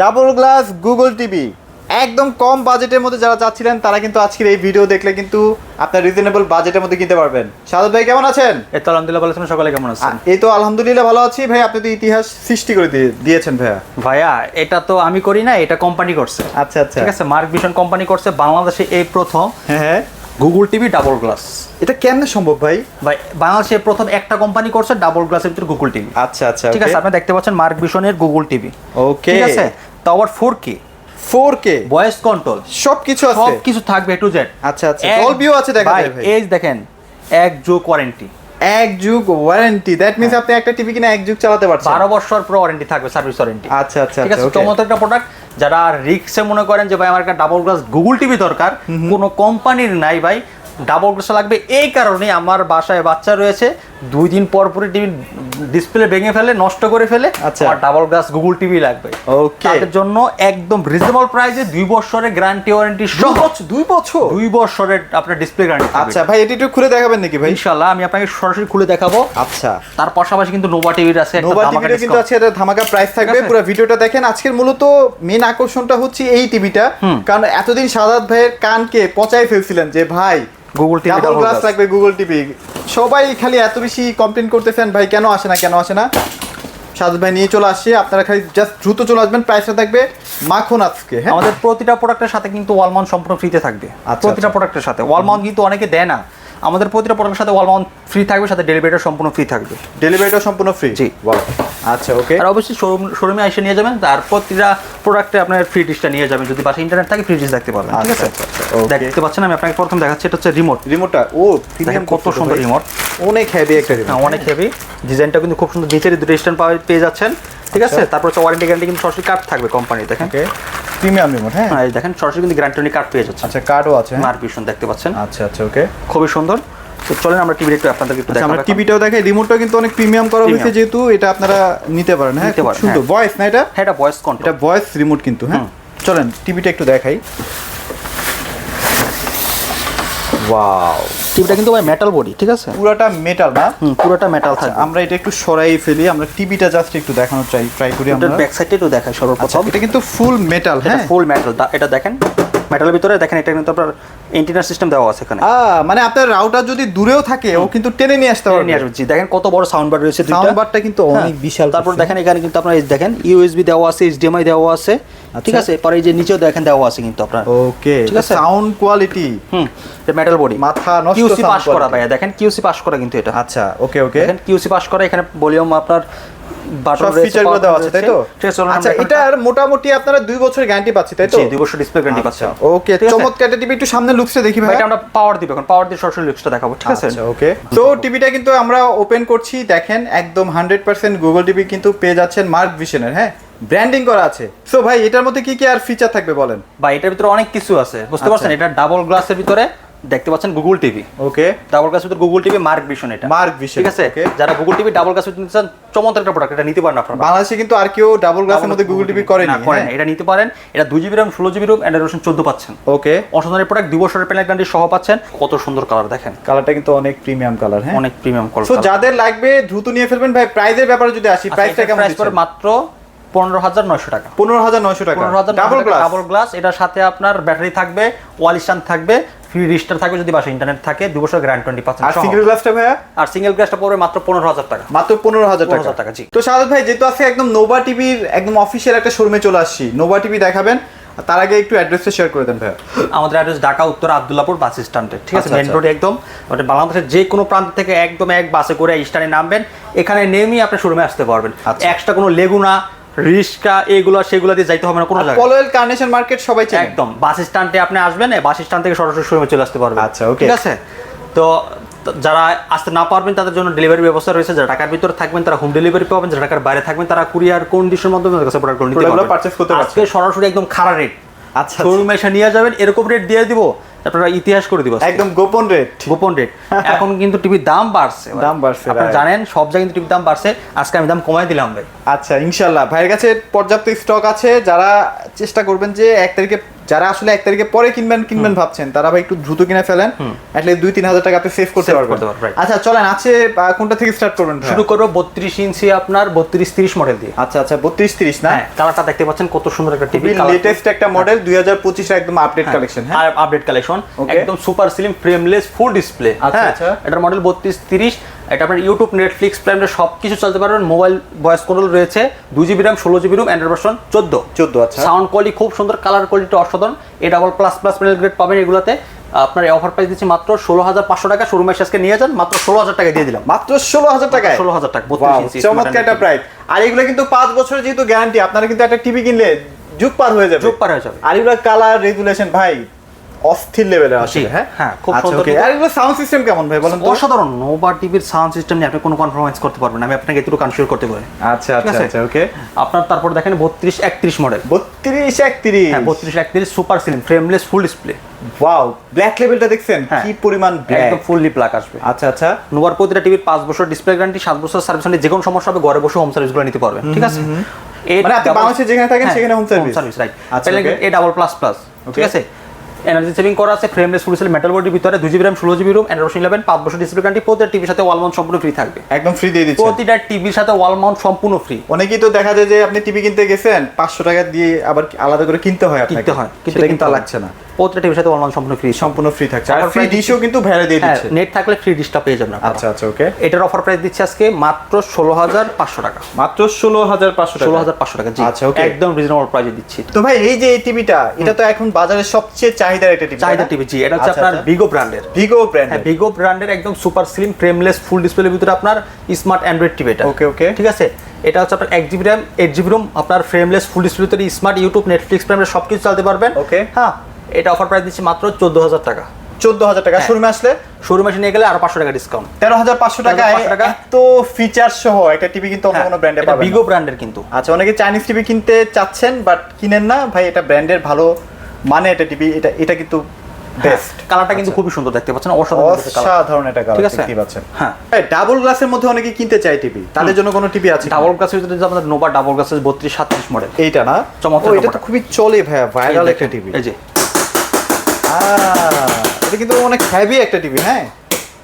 Double glass Google TV. একদম কম বাজেটের মধ্যে যারা চাচ্ছিলেন তারা কিন্তু আজকের এই ভিডিও দেখলে কিন্তু আপনার রিজনেবল বাজেটের মধ্যে কিনতে পারবেন। সাদত ভাই কেমন আছেন? এই তো আলহামদুলিল্লাহ ভালো আছেন সকালে কেমন আছেন? এই তো আলহামদুলিল্লাহ ভালো আছি। ভাই আপনি তো ইতিহাস সৃষ্টি করে দিয়ে- দিয়েছেন ভাইয়া। ভাইয়া এটা তো আমি করি না এটা কোম্পানি করছে। আচ্ছা আচ্ছা। ঠিক আছে মার্ক ভিশন কোম্পানি করছে বাংলাদেশে এই প্রথম। হ্যাঁ হ্যাঁ। গুগল টিভি ডাবল গ্লাস এটা কেমনে সম্ভব ভাই? ভাই বাংলাদেশে প্রথম একটা কোম্পানি করছে ডাবল গ্লাসের ভিতরে গুগল টিভি আচ্ছা আচ্ছা ঠিক আছে আপনি দেখতে পাচ্ছেন মার্ক ভিশনের গুগল টিভি ওকে ঠিক আছে? তো আবার four K four K voice control সব কিছু আছে। সব কিছু থাকবে টু জেড আচ্ছা আচ্ছা ডলবিও আছে দেখা ভাই এই দেখেন এক যুগ ওয়ারেন্টি এক যুগ ওয়ারেন্টি দ্যাট মিন্স আপনি একটা টিভি কিনে এক যুগ চালাতে পারছেন। বারো বছর পুরো ওয়ারেন্টি থাকবে সার্ভিস ওয়ারেন্টি আচ্ছা আচ্ছা ঠিক আছে? আচ্ছা. চমৎকার একটা প্রোডাক্ট যারা রিক্সে মনে করেন যে ভাই আমার একটা ডাবল গ্লাস গুগল টিভি দরকার কোনো কোম্পানির নাই ভাই ডাবল গ্লাস লাগবে। এই কারণে আমার বাসায় বাচ্চা রয়েছে। দুই দিন পর পরে টিভি ডিসপ্লে ভেঙে ফেলে নষ্ট করে ফেলে। আচ্ছা। ডাবল গ্লাস গুগল টিভি লাগবে। Okay. তাদের জন্য একদম রিজনেবল প্রাইসে দুই বছরের গ্যারান্টি ওয়ারেন্টি দুই সহ দুই বছর? দুই বছরের আপনার ডিসপ্লে গ্যারান্টি আচ্ছা ভাই এটি একটু খুলে দেখাবেন নাকি ভাই? ইনশাআল্লাহ আমি আপনাকে সরাসরি খুলে দেখাবো। আচ্ছা। তার পাশাপাশি কিন্তু নোভা টিভির আছে একটা নোভা টিভিতে কিন্তু। আছে এটা ধামাকা প্রাইস থাকবে। পুরো ভিডিওটা দেখেন আজকের মূলত মেন আকর্ষণটা হচ্ছে এই টিভিটা কারণ এতদিন সাদাত ভাইয়ের কানকে পচাই ফেলছিলেন যে ভাই গুগল টিভি ডাবল গ্লাস লাগবে গুগল টিভি সবাই খালি এত বেশি কমপ্লেন করতেছেন ভাই কেন আসে না কেন আসে না? সাজ ভাই নিয়ে চলে আসছে। আপনারা খালি জাস্ট দ্রুত চলে আসবেন প্রাইসটা থাকবে মাখন আজকে হ্যাঁ? আমাদের প্রতিটা প্রোডাক্টের সাথে কিন্তু ওয়ালমাউন্ট সম্পূর্ণ ফ্রিতে থাকবে। আচ্ছা, প্রতিটা আচ্ছা। প্রোডাক্টের সাথে। ওয়ালমাউন্ট কিন্তু অনেকে দেয় না। আমাদের প্রতিটা প্রোডাক্টের সাথে ওয়ালমাউন্ট ফ্রি থাকবে সাথে ডেলিভারিটা সম্পূর্ণ ফ্রি থাকবে। ডেলিভারিটা সম্পূর্ণ ফ্রি জি। আচ্ছা ওকে আর অবশ্যই শোরুম শোরুমে এসে নিয়ে যাবেন তার প্রতিটা প্রোডাক্টে আপনার ফ্রি ডিশটা নিয়ে যাবেন যদি পাশে ইন্টারনেট থাকে ফ্রি ডিশ দেখতে পারবেন ঠিক আচ্ছা, আছে? আচ্ছা, আচ্ছা, দেখতে পাচ্ছেন আমি আপনাকে প্রথম দেখাচ্ছি এটা হচ্ছে রিমোট রিমোটটা ও দেখেন কত সুন্দর রিমোট অনেক হেভি একটা রিমোট হ্যাঁ, অনেক হেভি ডিজাইনটা কিন্তু খুব সুন্দর নিচের দুটো স্ট্যান্ড পেয়ে যাচ্ছেন। ঠিক আছে। তারপর হচ্ছে ওয়ারেন্টি গ্যারান্টি কিন্তু সরাসরি কার্ড থাকবে কোম্পানি দেখেন। ওকে প্রিমিয়াম রিমোট হ্যাঁ? হ্যাঁ এই দেখেন সরাসরি কিন্তু গ্যারান্টি কার্ড পেয়ে যাচ্ছে আচ্ছা কার্ডও আছে হ্যাঁ? মার্ক দেখতে পাচ্ছেন। আচ্ছা আচ্ছা ওকে খুবই সুন্দর। তো চলেন আমরা টিভির একটু আপনাদেরকে একটু আচ্ছা আমরা টিভিটাও দেখাই। রিমোটটাও কিন্তু অনেক প্রিমিয়াম করা হয়েছে যেহেতু এটা আপনারা নিতে পারেন হ্যাঁ? নিতে খুব পারেন, সুন্দর। হ্যাঁ। ভয়েস না এটা? হ্যাঁ এটা ভয়েস কন্ট্রোল এটা ভয়েস রিমোট কিন্তু হ্যাঁ? চলেন টিভিটা একটু দেখাই। ওয়াও টিভিটা কিন্তু ভাই মেটাল বডি ঠিক আছে? পুরাটা মেটাল না? হুম পুরোটা মেটাল আচ্ছা, থাকবে। আমরা এটা একটু সরাই ফেলি আমরা টিভিটা জাস্ট একটু দেখানোর ট্রাই ট্রাই করি আমরা। ব্যাক সাইডে একটু দেখাই আচ্ছা সর্বপ্রথম এটা কিন্তু ফুল মেটাল হ্যাঁ? ফুল মেটাল এটা দেখেন মেটালের ভিতরে দেখেন এটা কিন্তু আপনার এন্টিনার সিস্টেম দেওয়া আছে এখানে। মানে আপনার রাউটার যদি দূরেও থাকে ও কিন্তু টেনে নিয়ে আসতে পারবে। নিয়ে আসবে। দেখেন কত বড় সাউন্ড বার রয়েছে সাউন্ড বারটা কিন্তু হ্যাঁ, অনেক বিশাল তারপর দেখেন এখানে কিন্তু আপনার দেখেন ইউএসবি দেওয়া আছে এইচডিএমআই দেওয়া আছে ঠিক আচ্ছা। আছে পরে এই যে নিচেও দেখেন দেওয়া আছে কিন্তু আপনার ওকে ঠিক আছে? সাউন্ড কোয়ালিটি হুম এটা মেটাল বডি মাথা নষ্ট কিউসি পাস করা। ভাইয়া দেখেন কিউসি পাস করা কিন্তু এটা আচ্ছা ওকে ওকে দেখেন কিউসি পাস করা এখানে ভলিউম আপনার সব ফিচারগুলো দেওয়া আছে তাই তো? আচ্ছা এটার মোটামুটি আপনারা দুই বছর গ্যারান্টি পাচ্ছি তাই তো? দুই বছর ডিসপ্লে গ্যারান্টি পাচ্ছেন ওকে চমৎকার টিভি একটু সামনে লুকসটা দেখি ভাই এটা আমরা পাওয়ার দিব এখন পাওয়ার দিয়ে সরাসরি লুকসটা দেখাবো ঠিক আছে? আচ্ছা ওকে তো টিভিটা কিন্তু আমরা ওপেন করছি দেখেন একদম হান্ড্রেড পার্সেন্ট গুগল টিভি কিন্তু পেয়ে যাচ্ছেন মার্ক ভিশনের হ্যাঁ? ব্র্যান্ডিং করা আছে। সো ভাই এটার মধ্যে কি কি আর ফিচার থাকবে বলেন? বা এটার ভিতরে অনেক কিছু আছে বুঝতে আচ্ছা। পারছেন? এটা ডাবল গ্লাসের ভিতরে দেখতে পাচ্ছেন গুগল টিভি ওকে ডাবল গ্লাসের ভিতরে গুগল টিভি মার্ক ভিশন এটা। মার্ক ভিশন ঠিক আছে? যারা গুগল টিভি ডাবল গ্লাস নিতে চান চমৎকার একটা প্রোডাক্ট এটা নিতে পারেন আপনারা। বাংলাদেশে কিন্তু আর কেউ ডাবল গ্লাসের মধ্যে গুগল টিভি করেনি না, করেন হ্যাঁ? এটা নিতে পারেন। এটা দুই জিবি র্যাম ষোলো জিবি রুম অ্যান্ড্রয়েড চোদ্দ পাচ্ছেন। ওকে অসাধারণ প্রোডাক্ট দুই বছরের প্যানেল গ্যারান্টি সহ পাচ্ছেন। কত সুন্দর কালার দেখেন। কালারটা কিন্তু অনেক প্রিমিয়াম কালার হ্যাঁ। অনেক প্রিমিয়াম সো কালার যাদের লাগবে দ্রুত নিয়ে ফেলবেন। ভাই প্রাইজের ব্যাপারে যদি আসি প্রাইসটা কেমন প্রাইস মাত্র পনেরো হাজার নয়শো টাকা। পনেরো হাজার নয়শো টাকা। পনেরো হাজার ডাবল গ্লাস ডাবল গ্লাস এটার সাথে আপনার ব্যাটারি থাকবে ওয়াল স্ট্যান্ড থাকবে ফ্রি রিস্টার থাকবে যদি বাসা ইন্টারনেট থাকে দু বছর গ্যারান্টি টোয়েন্টি পাচ্ছেন আর সিঙ্গেল গ্লাসটা ভাইয়া? আর সিঙ্গেল গ্লাসটা পড়বে মাত্র পনেরো হাজার টাকা। মাত্র পনেরো হাজার টাকা। টাকা, জি। তো সাদত ভাই যেহেতু আজকে একদম নোভা টিভির একদম অফিসিয়াল একটা শোরুমে চলে আসছি নোভা টিভি দেখাবেন তার আগে একটু অ্যাড্রেসটা শেয়ার করে দেন ভাইয়া। আমাদের অ্যাড্রেস ঢাকা উত্তর আব্দুল্লাপুর বাস স্ট্যান্ডে ঠিক আছে? আচ্ছা, মেন আচ্ছা। রোডে একদম। ওটা বাংলাদেশের যে কোনো প্রান্ত থেকে একদম এক বাসে করে স্ট্যান্ডে নামবেন। এখানে নেমেই আপনি শোরুমে আসতে পারবেন। আচ্ছা। এক্সট্রা কোনো লেগুনা রিস্কা এগুলো সেগুলো দিয়ে যাইতে হবে না কোনো জায়গায়। পলোয়েল কার্নেশন মার্কেট সবাই চেনে। একদম বাস স্ট্যান্ডে আপনি আসবেন বাস স্ট্যান্ড থেকে সরাসরি শোরুমে চলে আসতে পারবেন। আচ্ছা, okay. ঠিক আছে? তো যারা আসতে না পারবেন তাদের জন্য ডেলিভারি ব্যবস্থা রয়েছে। যারা ঢাকার ভিতরে থাকবেন তারা হোম ডেলিভারি পাবেন। যারা ঢাকার বাইরে থাকবেন তারা কুরিয়ার কন্ডিশনের মাধ্যমে তাদের কাছে প্রোডাক্ট নিতে পারবেন। আজকে সরাসরি একদম খারাপ রেট আচ্ছা শোরুমে এসে নিয়ে যাবেন এরকম রেট দিয়ে দিব। আপনারা ইতিহাস করে দিব একদম গোপন রেট গোপন রেট এখন কিন্তু টিভির দাম বাড়ছে দাম বাড়ছে, আপনারা জানেন সব জায়গায় কিন্তু টিভির দাম বাড়ছে। আজকে আমি দাম কমাই দিলাম ভাই। আচ্ছা ইনশাল্লাহ। ভাইয়ের কাছে পর্যাপ্ত স্টক আছে। যারা চেষ্টা করবেন যে এক তারিখে যারা আসলে এক তারিখে পরে কিনবেন কিনবেন ভাবছেন তারা ভাই একটু দ্রুত কিনে ফেলেন। অ্যাটলিস্ট দুই তিন হাজার টাকা আপনি সেভ করতে পারবেন। আচ্ছা চলেন আছে কোনটা থেকে স্টার্ট করবেন শুরু করব বত্রিশ ইঞ্চি আপনার বত্রিশ তিরিশ মডেল দিয়ে। আচ্ছা আচ্ছা বত্রিশ তিরিশ না? হ্যাঁ কালারটা দেখতে পাচ্ছেন কত সুন্দর একটা টিভি লেটেস্ট একটা মডেল দুই হাজার পঁচিশের একদম আপডেট কালেকশন হ্যাঁ? Update collection Okay. একদম super slim frameless full display আচ্ছা, হ্যাঁ। এটার মডেল বত্রিশ তিরিশ। এটা আপনার ইউটিউব নেটফ্লিক্স প্রাইমে সব কিছু চলতে পারবেন। মোবাইল ভয়েস কন্ট্রোল রয়েছে। দুই জিবি র্যাম ষোলো জিবি রুম অ্যান্ড্রয়েড ভার্সন চোদ্দ। চোদ্দ আচ্ছা। সাউন্ড কোয়ালিটি খুব সুন্দর কালার কোয়ালিটি অসাধারণ। A double plus plus panel grade পাবেন এগুলোতে। আপনার অফার প্রাইস দিচ্ছি মাত্র ষোলো হাজার পাঁচশো টাকা। শোরুমে আজকে নিয়ে যান মাত্র ষোলো হাজার টাকা দিয়ে দিলাম। মাত্র ষোলো হাজার টাকায়? ষোলো হাজার টাকা চমৎকার একটা প্রাইস আর এগুলো কিন্তু পাঁচ বছরের যেহেতু গ্যারান্টি আপনারা কিন্তু একটা টিভি কিনলে যুগ পার হয়ে যাবে। যুগ পার হয়ে যাবে। আর এগুলো কালার রেগুলেশন ভাই অস্থির লেভেলের আসলে জি, হ্যাঁ? হ্যাঁ, খুব আচ্ছা, সুন্দর। আর এগুলো সাউন্ড সিস্টেম কেমন ভাই বলেন তো? অসাধারণ নোভা টিভির সাউন্ড সিস্টেম নিয়ে আপনি কোনো কনফার্মেন্স করতে পারবেন আমি আপনাকে কনফিউর করতে পারি। আচ্ছা আচ্ছা আচ্ছা ওকে আপনার তারপর দেখেন বত্রিশ একত্রিশ মডেল বত্রিশ একত্রিশ। হ্যাঁ বত্রিশ একত্রিশ super slim frameless full display wow black লেভেলটা দেখছেন? হ্যাঁ। কি পরিমাণ ব্ল্যাক একদম ফুললি প্লাক আসবে। আচ্ছা আচ্ছা। নোভার প্রতিটা টিভির পাঁচ বছর ডিসপ্লে গ্যারান্টি সাত বছর সার্ভিস যে কোনো সমস্যা হবে ঘরে বসে হোম সার্ভিসগুলো নিতে পারবেন ঠিক আছে? মানে আপনি বাংলাদেশে যেখানে থাকেন হ্যাঁ, সেখানে service? সার্ভিস রাইট আচ্ছা এ ডাবল প্লাস প্লাস ঠিক আছে? এনার্জি সেভিং করা আছে ফ্রেমলেস ফুল মেটাল বডির ভিতরে দুই জিবি র্যাম ষোলো জিবি রুম অ্যান্ড্রয়েড ইলেভেন পাঁচ বছর ডিসপ্লে গ্যারান্টি প্রতিটা টিভির সাথে ওয়াল মাউন্ট সম্পূর্ণ ফ্রি থাকবে। একদম ফ্রি দিয়ে দিচ্ছে প্রতিটা টিভির সাথে ওয়াল মাউন্ট সম্পূর্ণ ফ্রি অনেকেই তো দেখা যায় যে আপনি টিভি কিনতে গেছেন পাঁচশো টাকা দিয়ে আবার আলাদা করে কিনতে হয় আপনাকে। কিনতে হয় কিন্তু লাগছে না। টিভির সাথে ওয়াল সম্পূর্ণ ফ্রি সম্পূর্ণ ফ্রি থাকছে। আর ফ্রি ডিশও কিন্তু দিয়ে হ্যাঁ দিচ্ছে। নেট থাকলে ফ্রি ডিশটা পেয়ে যাবেন আচ্ছা আচ্ছা ওকে এটার অফার প্রাইস দিচ্ছে আজকে মাত্র ষোলো হাজার পাঁচশো টাকা। মাত্র ষোলো হাজার পাঁচশো ষোলো হাজার পাঁচশো টাকা জি। আচ্ছা, okay. একদম রিজনেবল প্রাইসে দিচ্ছি। তো ভাই এই যে এই টিভিটা এটা তো এখন বাজারে সবচেয়ে চাহিদার একটা টিভি চাহিদা টিভি জি। এটা হচ্ছে আচ্ছা, আপনার আচ্ছা। ভিগো ব্র্যান্ডের ভিগো ব্র্যান্ড হ্যাঁ ভিগো ব্র্যান্ডের একদম সুপার স্লিম ফ্রেমলেস ফুল ডিসপ্লের ভিতরে আপনার স্মার্ট অ্যান্ড্রয়েড টিভি এটা। Okay, okay. ঠিক আছে? এটা হচ্ছে আপনার এক GB RAM eight GB ROM আপনার frameless full display smart YouTube Netflix প্রাইমে সব কিছু চালাতে পারবেন। ওকে হ্যাঁ এটা অফার প্রাইস দিচ্ছি মাত্র চোদ্দ হাজার টাকা। চোদ্দ হাজার টাকা। হ্যাঁ। শোরুমে আসলে? শোরুম এসে নিয়ে গেলে আরও পাঁচশো টাকা ডিসকাউন্ট তেরো হাজার পাঁচশো 13,500 টাকা। এত ফিচার সহ একটা টিভি কিন্তু অন্য কোনো ব্র্যান্ডে পাবেন না। ব্র্যান্ডের কিন্তু। আচ্ছা অনেকে চাইনিজ টিভি কিনতে চাচ্ছেন বাট কিনেন না। ভাই এটা ব্র্যান্ডের ভালো মানে এটা টিভি এটা এটা কিন্তু বেস্ট কালারটা কিন্তু খুবই সুন্দর দেখতে পাচ্ছেন অসাধারণ। অসাধারণ এটা কালার ঠিক আছে? দেখতে পাচ্ছেন। হ্যাঁ। ডাবল গ্লাসের মধ্যে অনেকে কিনতে চায় টিভি তাদের জন্য কোনো টিভি আছে ডাবল গ্লাসের ভিতরে যে আমাদের নোভা ডাবল গ্লাসের বত্রিশ সাতত্রিশ মডেল এইটা না? চমৎকার এটা তো খুবই চলে ভাইয়া ভাইরাল একটা টিভি এই যে। এটা কিন্তু অনেক হেভি একটা টিভি হ্যাঁ?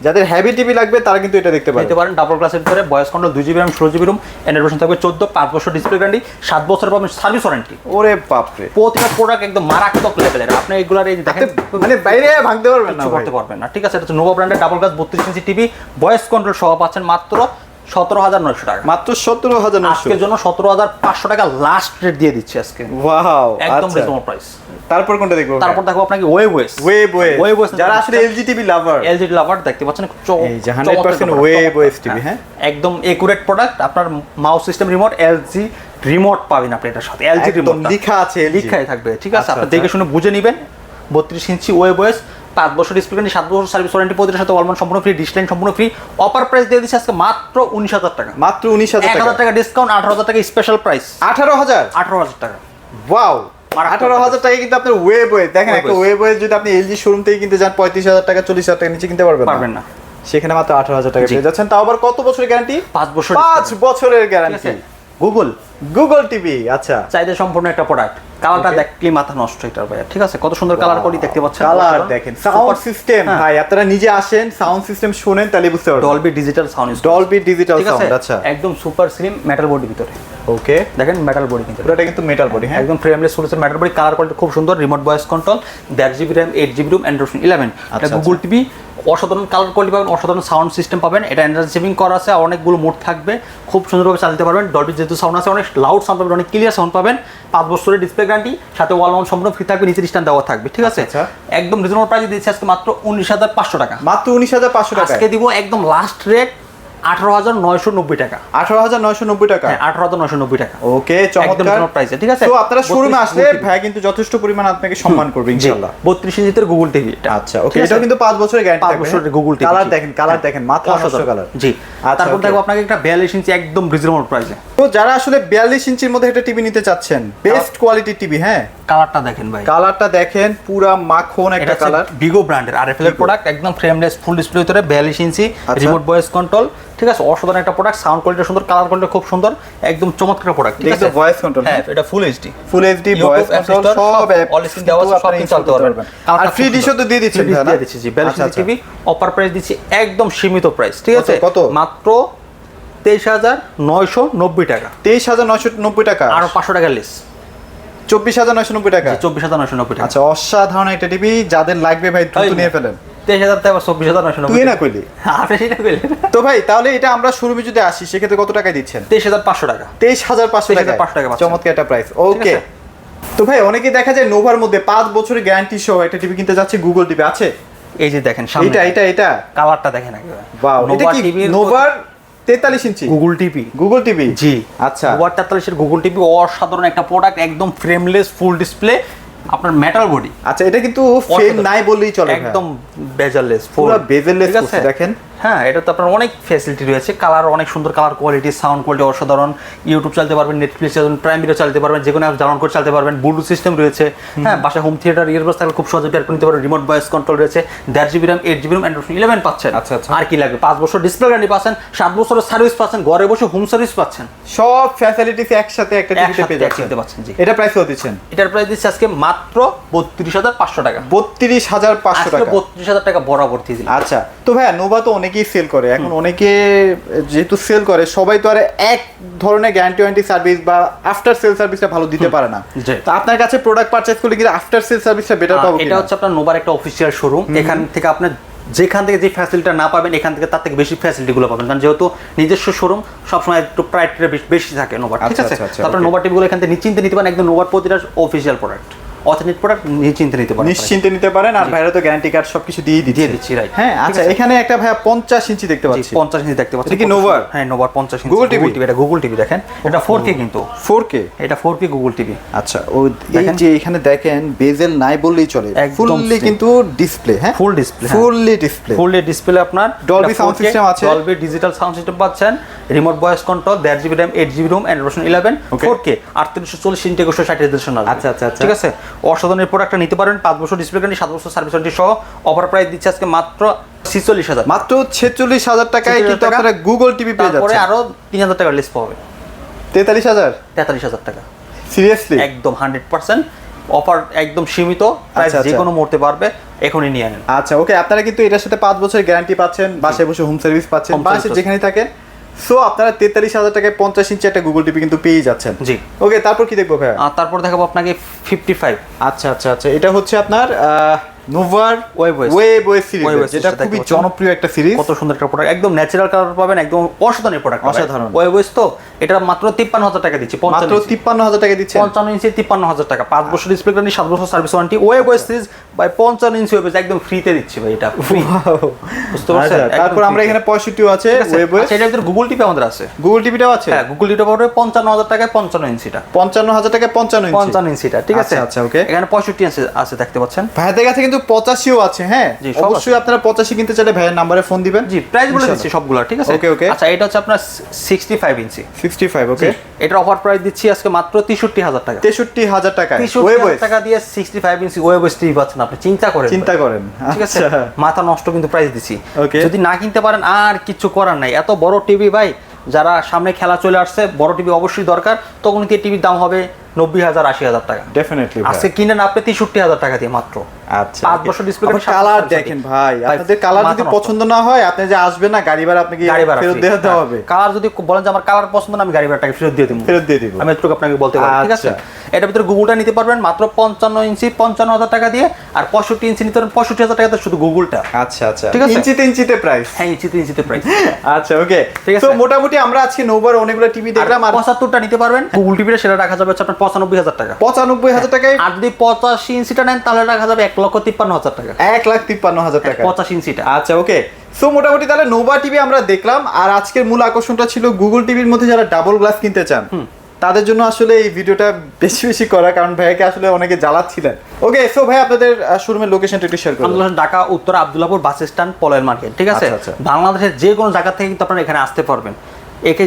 যাদের হেভি টিভি লাগবে তারা কিন্তু এটা দেখতে পারে নিতে পারেন ডাবল গ্লাসের ভিতরে বয়স কন্ট্রোল দুই জিবি র্যাম ষোলো জিবি রুম অ্যান্ড্রয়েড থাকবে চোদ্দ পাঁচ বছর ডিসপ্লে গ্যারান্টি সাত বছর পাবেন সার্ভিস ওয়ারেন্টি ওরে বাপরে। প্রতিটা প্রোডাক্ট একদম মারাত্মক লেভেলের আপনি এগুলার এই দেখেন মানে বাইরে ভাঙতে পারবেন না করতে পারবেন না ঠিক আছে? এটা হচ্ছে নোভা ব্র্যান্ডের ডাবল গ্লাস বত্রিশ ইঞ্চি টিভি বয়স কন্ট্রোল সহ পাচ্ছেন মাত্র সতেরো হাজার নয়শো টাকা। মাত্র সতেরো হাজার আজকের জন্য সতেরো হাজার পাঁচশো টাকা লাস্ট রেট দিয়ে দিচ্ছি আজকে। ওয়াও একদম আচ্ছা। রিজনেবল প্রাইস তারপর কোনটা দেখব তারপর দেখো আপনাকে ওয়ে ওয়েস ওয়েব ওয়েব Wave OS যারা আসলে LG TV lover LG lover দেখতে পাচ্ছেন এই যে 100% চমৎকার ব্যাপার, Wave চমৎকার। OS TV, হ্যাঁ? একদম একুরেট প্রোডাক্ট আপনার mouse system remote LG remote পাবেন আপনি এটার সাথে। এলজি রিমোট লেখা আছে লিখাই থাকবে ঠিক আছে? আচ্ছা, আপনি আচ্ছা। দেখে শুনে বুঝে নেবেন। বত্রিশ ইঞ্চি ওয়েব ওয়েস পাঁচ বছর ডিসপ্লে সাত বছর সার্ভিস ওয়ারেন্টি প্রতিটার সাথে অলমান সম্পূর্ণ ফ্রি ডিসলাইন সম্পূর্ণ ফ্রি অফার প্রাইস দিয়ে দিচ্ছে আজকে মাত্র উনিশ হাজার টাকা। মাত্র উনিশ হাজার এক হাজার টাকা। ডিসকাউন্ট আঠারো হাজার টাকা স্পেশাল প্রাইস আঠারো হাজার? আঠারো হাজার টাকা। ওয়াও আঠারো হাজার টাকা কিন্তু আপনার ওয়েব ওয়েব দেখেন একটা। ওয়েব ওয়েব যদি আপনি এলজি শোরুম থেকে কিনতে যান পঁয়ত্রিশ হাজার টাকা চল্লিশ হাজার টাকা নিচে কিনতে পারবেন পারবেন না। সেখানে মাত্র আঠারো হাজার টাকা। পেয়ে যাচ্ছেন। তাও আবার কত বছরের গ্যারান্টি পাঁচ বছর পাঁচ বছরের গ্যারান্টি গুগল গুগল টিভি আচ্ছা। চাহিদা সম্পূর্ণ একটা প্রোডাক্ট কালারটা. দেখলেই মাথা নষ্ট এটার ভাইয়া ঠিক আছে? কত সুন্দর কালার করি দেখতে পাচ্ছেন? কালার দেখেন সাউন্ড সিস্টেম হ্যাঁ। ভাই আপনারা নিজে আসেন সাউন্ড সিস্টেম শুনেন তাহলে বুঝতে পারবেন। Dolby digital sound Dolby digital sound আচ্ছা। একদম সুপার স্লিম মেটাল বডি ভিতরে। ওকে দেখেন মেটাল বডি কিন্তু পুরোটা কিন্তু মেটাল বডি হ্যাঁ? একদম ফ্রেমলেস ফুলসের মেটাল বডি কালার কোয়ালিটি খুব সুন্দর রিমোট ভয়েস কন্ট্রোল দেড় GB RAM eight GB ROM Android eleven এটা আচ্ছা, গুগল টিভি অসাধারণ কালার কোয়ালিটি পাবেন অসাধারণ সাউন্ড সিস্টেম পাবেন। এটা এনার্জি সেভিং করা আছে অনেকগুলো মোড থাকবে। খুব সুন্দরভাবে চালাতে পারবেন। ডলবি যেহেতু সাউন্ড আছে অনেক লাউড সাউন্ড পাবেন অনেক ক্লিয়ার সাউন্ড পাবেন। পাঁচ বছরের ডিসপ্লে গ্যারান্টি সাথে ওয়াল মাউন্ট সম্পূর্ণ ফ্রি থাকবে নিচে স্ট্যান্ড দেওয়া থাকবে ঠিক আছে? আচ্ছা, একদম রিজনেবল প্রাইসে দিচ্ছি আজকে মাত্র উনিশ হাজার পাঁচশো টাকা। মাত্র উনিশ হাজার পাঁচশো টাকা আজকে দিব একদম লাস্ট রেট আঠারো হাজার নয়শো নব্বই টাকা। আঠারো হাজার নয়শো নব্বই টাকা? হ্যাঁ আঠারো হাজার নয়শো নব্বই টাকা। ওকে চমৎকার। এ, ঠিক আছে? তো আপনারা শোরুমে আসলে ভাই কিন্তু যথেষ্ট পরিমাণ আপনাকে সম্মান করবে ইনশাআল্লাহ। বত্রিশ ইঞ্চিতের গুগল টিভি আচ্ছা ওকে এটাও কিন্তু পাঁচ বছরের গ্যারান্টি পাঁচ বছরের Google TV, কালার দেখেন কালার দেখেন মাথা নষ্ট কালার জি। আচ্ছা, তারপর. দেখো আপনাকে একটা বিয়াল্লিশ ইঞ্চি একদম রিজনেবল প্রাইসে তো যারা আসলে বিয়াল্লিশ ইঞ্চির মধ্যে একটা টিভি নিতে চাচ্ছেন বেস্ট কোয়ালিটির টিভি হ্যাঁ? কালারটা দেখেন ভাই। কালারটা দেখেন পুরা মাখন একটা কালার বিগো ব্র্যান্ডের আর এফএল এর প্রোডাক্ট একদম ফ্রেমলেস ফুল ডিসপ্লে ভিতরে বিয়াল্লিশ ইঞ্চি। রিমোট ভয়েস কন্ট্রোল ঠিক আছে অসাধারণ একটা প্রোডাক্ট সাউন্ড কোয়ালিটি সুন্দর কালার কোয়ালিটি খুব সুন্দর একদম চমৎকার প্রোডাক্ট ঠিক আছে? ভয়েস কন্ট্রোল হ্যাঁ এটা full HD full HD voice control সব অ্যাপ all screen দেওয়া আছে, সব কিছু চালাতে পারবেন। আর ফ্রি ডিশও তো দিয়ে দিচ্ছেন না? দিয়ে দিচ্ছি জি ব্যালেন্স। টিভি অফার প্রাইস দিচ্ছি একদম সীমিত প্রাইস ঠিক আছে? কত? মাত্র তেইশ হাজার নয়শো নব্বই টাকা। তেইশ হাজার নয়শো নব্বই টাকা? আর পাঁচশো টাকা লেস চব্বিশ হাজার নয়শো নব্বই টাকা? চব্বিশ হাজার নয়শো নব্বই টাকা। আচ্ছা অসাধারণ একটা টিভি যাদের লাগবে ভাই দ্রুত নিয়ে ফেলেন। তেইশ হাজার টাকা চব্বিশ হাজার নয়শো তুই না কইলি? আপনি সেটা বললেন তো ভাই তাহলে এটা আমরা শোরুমে যদি আসি সেক্ষেত্রে কত টাকায় দিচ্ছেন? তেইশ হাজার পাঁচশো টাকা। তেইশ হাজার পাঁচশো টাকা 23,500 টাকা চমৎকার একটা প্রাইস ওকে তো ভাই অনেকে দেখা যায় নোভার মধ্যে পাঁচ বছরের গ্যারান্টি সহ একটা টিভি কিনতে যাচ্ছে গুগল টিভি আছে? এই যে দেখেন সামনে এটা এটা এটা। কালারটা দেখেন বাও এটা কি নোভার তেতাল্লিশ ইঞ্চি? গুগল টিভি গুগল টিভি জি। আচ্ছা। ওয়ার তেতাল্লিশের গুগল টিভি অসাধারণ একটা প্রোডাক্ট একদম ফ্রেমলেস ফুল ডিসপ্লে আপনার মেটাল বডি আচ্ছা এটা কিন্তু ফেম নাই বললেই চলে একদম বেজারলেস পুরো bezel-less দেখেন। হ্যাঁ এটা তো আপনার অনেক ফ্যাসিলিটি রয়েছে। কালার অনেক সুন্দর কালার কোয়ালিটি সাউন্ড কোয়ালিটি অসাধারণ। ইউটিউব চালাতে পারবেন নেটফ্লিক্স চালাতে প্রাইম ভিডিও চালাতে পারবেন যে কোনো অ্যাপ ডাউনলোড করে চালাতে পারবেন। ব্লুটুথ সিস্টেম রয়েছে। হ্যাঁ বাসায় হোম থিয়েটার ইয়ারবাস থাকলে খুব সহজে পেয়ার করে নিতে পারবেন। রিমোট ভয়েস কন্ট্রোল রয়েছে। দেড় GB RAM eight GB RAM Android eleven পাচ্ছেন। আচ্ছা, আচ্ছা। আর কি লাগবে? পাঁচ বছর ডিসপ্লে গ্যারান্টি পাচ্ছেন সাত বছরের সার্ভিস পাচ্ছেন ঘরে বসে হোম সার্ভিস পাচ্ছেন। সব ফ্যাসিলিটিস একসাথে একটা টিভিতে পেয়ে যাচ্ছেন। পাচ্ছেন, জি। এটা প্রাইস কত দিচ্ছেন? এটার প্রাইস দিচ্ছে আজকে মাত্র বত্রিশ হাজার পাঁচশো টাকা। বত্রিশ হাজার পাঁচশো টাকা। বত্রিশ হাজার টাকা বরাবর দিয়ে দিলাম। আচ্ছা তো ভাইয়া নোভা তো অনেকেই সেল করে। এখন অনেকে যেহেতু সেল করে সবাই তো আর এক ধরনের গ্যারান্টি ওয়ারেন্টি সার্ভিস বা আফটার সেল সার্ভিসটা ভালো দিতে পারে না। তো আপনার কাছে প্রোডাক্ট পারচেজ করলে কি আফটার সেল সার্ভিসটা বেটার পাবো এটা হচ্ছে আপনার নোবার একটা অফিসিয়াল শোরুম এখান থেকে আপনার যেখান থেকে যে ফ্যাসিলিটিটা না পাবেন এখান থেকে তার থেকে বেশি ফ্যাসিলিটিগুলো পাবেন। কারণ যেহেতু নিজস্ব শোরুম সবসময় একটু প্রাইসটা বেশি থাকে নোবার ঠিক আচ্ছা, আছে? আচ্ছা, আচ্ছা, আপনার okay. নোবার টিভিগুলো এখান থেকে নিশ্চিন্তে নিতে পারেন একদম নোবার প্রতিটা অফিসিয়াল প্রোডাক্ট অথেন্টিক প্রোডাক্ট নিশ্চিন্তে নিতে পারেন। নিশ্চিন্তে নিতে পারেন আর ভাইরা তো গ্যারান্টি কার্ড সবকিছু দিয়ে দিয়ে দিচ্ছি রাইট হ্যাঁ আচ্ছা এখানে একটা ভাইয়া পঞ্চাশ ইঞ্চি দেখতে পাচ্ছি। পঞ্চাশ ইঞ্চি দেখতে পাচ্ছেন এটা কি নোভার? হ্যাঁ নোভার পঞ্চাশ ইঞ্চি। TV? টিভি এটা গুগল টিভি দেখেন। এটা ফোর কে কিন্তু। ফোর কে এটা ফোর কে গুগল টিভি আচ্ছা ও এই দেখেন। যে এখানে দেখেন বেজেল নাই বললেই চলে। ফুললি কিন্তু ডিসপ্লে হ্যাঁ? Full display fully display fully display আপনার। Dolby sound system আছে। ডলবি ডিজিটাল সাউন্ড সিস্টেম পাচ্ছেন। রিমোট ভয়েস কন্ট্রোল দেড় GB RAM eight GB ROM Android eleven four K আটত্রিশশো চল্লিশ ইন্টে একশো ষাট রেজলিউশন আচ্ছা, আচ্ছা, আচ্ছা। ঠিক আছে? অসাধারণের প্রোডাক্টটা নিতে পারেন। পাঁচ বছর ডিসপ্লে গ্যারান্টি সাত বছর সার্ভিস ওয়ারেন্টি সহ অফার প্রাইস দিচ্ছে আজকে মাত্র ছিচল্লিশ হাজার। মাত্র ছেচল্লিশ হাজার টাকায় কিন্তু আপনারা গুগল টিভি পেয়ে যাচ্ছেন। আরও তিন হাজার টাকা লিস্ট পাবে তেতাল্লিশ হাজার? তেতাল্লিশ হাজার টাকা। সিরিয়াসলি একদম হান্ড্রেড পার্সেন্ট। অফার একদম সীমিত। প্রাইস যে। কোনো মুহূর্তে পারবে এখনই নিয়ে নেন আচ্ছা ওকে আপনারা কিন্তু এটার সাথে পাঁচ বছরের গ্যারান্টি পাচ্ছেন বাসায় বসে হোম সার্ভিস পাচ্ছেন বাসায় যেখানে থাকেন সো আপনারা তেতাল্লিশ হাজার টাকায় পঞ্চাশ ইঞ্চি একটা গুগল টিভি কিন্তু পেয়ে যাচ্ছেন। জি। ওকে তারপর কি দেখব ভাই আর তারপর দেখাবো আপনাকে ফিফটি ফাইভ আচ্ছা আচ্ছা আচ্ছা এটা হচ্ছে আপনার নোভার ওয়েব ওয়েব সিরিজ যেটা খুবই জনপ্রিয় একটা সিরিজ কত সুন্দর একটা প্রোডাক্ট একদম ন্যাচারাল কালার পাবেন একদম অসাধারণ প্রোডাক্ট অসাধারণ। ওয়েব ওয়েস তো এটা মাত্র তিপ্পান্ন হাজার টাকা দিচ্ছি মাত্র তিপ্পান্ন হাজার টাকা দিচ্ছেন পঞ্চান্ন ইঞ্চি তিপ্পান্ন হাজার টাকা। পাঁচ বছর ডিসপ্লে গ্যারান্টি সাত বছর service warranty webOS series by পঞ্চান্ন ইঞ্চি ওয়েব একদম ফ্রিতে দিচ্ছি ভাই এটা বুঝতে পারছেন? আচ্ছা, তারপর আমরা এখানে পঁয়ষট্টিও আছে? ওয়েব আচ্ছা, এটার ভিতরে গুগল টিপি আমাদের আছে। গুগল টিভিটাও আছে? হ্যাঁ গুগল টিপি পড়বে পঞ্চান্ন হাজার টাকায় পঞ্চান্ন ইঞ্চিটা। পঞ্চান্ন হাজার টাকায় পঞ্চান্ন ইঞ্চি। পঞ্চান্ন ইঞ্চিটা ঠিক আছে? আচ্ছা, আচ্ছা, okay। এখানে পঁয়ষট্টি ইঞ্চি আছে দেখতে পাচ্ছেন? ভাইয়াদের কাছে কিন্তু পঁচাশিও আছে হ্যাঁ? অবশ্যই আপনারা পঁচাশি কিনতে চাইলে ভাইয়ের নাম্বারে ফোন দিবেন। জি প্রাইস বলে দিচ্ছি সবগুলো ঠিক আছে? Okay, okay. আচ্ছা এটা হচ্ছে আপনার সিক্সটি ফাইভ ইঞ্চি সিক্সটি ফাইভ ওকে এটার অফার প্রাইস দিচ্ছি আজকে মাত্র তেষট্টি হাজার টাকা। তেষট্টি হাজার তেষট্টি হাজার টাকা দিয়ে সিক্সটি ফাইভ ইঞ্চি ওয়েব টিভি পাচ্ছেন আপনি চিন্তা করেন চিন্তা করেন। ঠিক আছে? আচ্ছা। মাথা নষ্ট কিন্তু প্রাইস দিচ্ছি। Okay. যদি না কিনতে পারেন আর কিছু করার নাই। এত বড় টিভি ভাই যারা সামনে খেলা চলে আসছে বড় টিভি অবশ্যই দরকার। তখন কি টিভির দাম হবে নব্বই হাজার আশি হাজার টাকা। ডেফিনেটলি আজকে কিনেন আপনি তেষট্টি হাজার টাকা দিয়ে মাত্র। আচ্ছা পাঁচ বছর display কালার দেখেন ভাই ভাই, আপনাদের কালার যদি পছন্দ না হয় আপনি যে আসবেন না গাড়ি ভাড়া আপনাকে গাড়ি ভাড়া ফেরত দিতে হবে। কালার যদি বলেন যে আমার কালার পছন্দ না আমি গাড়ি ভাড়াটাকে ফেরত দিয়ে দিব। ফেরত দিয়ে দিব। আমি একটু আপনাকে বলতে পারি ঠিক আছে? আচ্ছা। এটার ভিতরে গুগলটা নিতে পারবেন মাত্র পঞ্চান্ন ইঞ্চি পঞ্চান্ন হাজার টাকা দিয়ে আর পঁয়ষট্টি ইঞ্চি নিতে পঁয়ষট্টি হাজার টাকা শুধু গুগলটা আচ্ছা আচ্ছা। ঠিক আছে? ইঞ্চিতে ইঞ্চিতে প্রাইস হ্যাঁ ইঞ্চিতে ইঞ্চিতে প্রাইস আচ্ছা ওকে ঠিক আছে? তো মোটামুটি আমরা আজকে নোভার অনেকগুলো টিভি দেখলাম আর পঁচাত্তরটা নিতে পারবেন গুগল টিভিটা সেটা রাখা যাবে হচ্ছে আপনার পঁচানব্বই হাজার টাকা। পঁচানব্বই হাজার টাকায় আর যদি পঁচাশি ইঞ্চিটা নেন তাহলে রাখা যাবে এক লক্ষ তিপ্পান্ন হাজার টাকা। এক লাখ তিপ্পান্ন হাজার টাকা। পঁচাশি ইঞ্চিটা। আচ্ছা ওকে সো মোটামুটি তাহলে নোভা টিভি আমরা দেখলাম আর আজকের মূল আকর্ষণটা ছিল গুগল টিভির মধ্যে যারা ডাবল গ্লাস কিনতে চান তাদের জন্য আসলে এই ভিডিওটা বেশি বেশি করা কারণ ভাইয়াকে আসলে অনেকে জ্বালাচ্ছিলেন। ওকে সো ভাই আপনাদের শোরুমের লোকেশনটা একটু শেয়ার করুন ঢাকা উত্তর আব্দুল্লাপুর বাস স্ট্যান্ড পলয়ের মার্কেট ঠিক আছে? আচ্ছা, আচ্ছা। বাংলাদেশের যে কোনো জায়গা থেকে কিন্তু আপনারা এখানে আসতে পারবেন। একে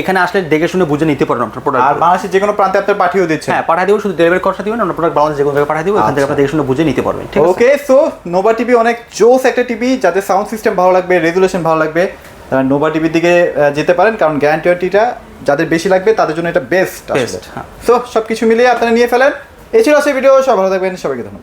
এখানে আসলে দেখে শুনে বুঝে নিতে পারবেন আপনার প্রোডাক্ট আর বাংলাদেশের যে কোনো প্রান্তে আপনার পাঠিয়েও দিচ্ছেন। হ্যাঁ পাঠিয়ে দিব শুধু ডেলিভারি খরচা দিবেন আপনার প্রোডাক্ট বাংলাদেশ যে কোনো জায়গায় পাঠিয়ে দিব এখান থেকে আচ্ছা। আপনি দেখে শুনে বুঝে নিতে পারবেন ঠিক আছে? ওকে সো নোভা টিভি অনেক জোস একটা টিভি যাতে সাউন্ড সিস্টেম ভালো লাগবে রেজুলেশন ভালো লাগবে। তারা নোভা টিভির দিকে যেতে পারেন কারণ গ্যারান্টি ওয়ারেন্টিটা যাদের বেশি লাগবে তাদের জন্য এটা বেস্ট হ্যাঁ। তো সব কিছু মিলিয়ে আপনারা নিয়ে ফেলেন। এই ছিল সেই ভিডিও সব ভালো থাকবেন সবাইকে ধন্যবাদ।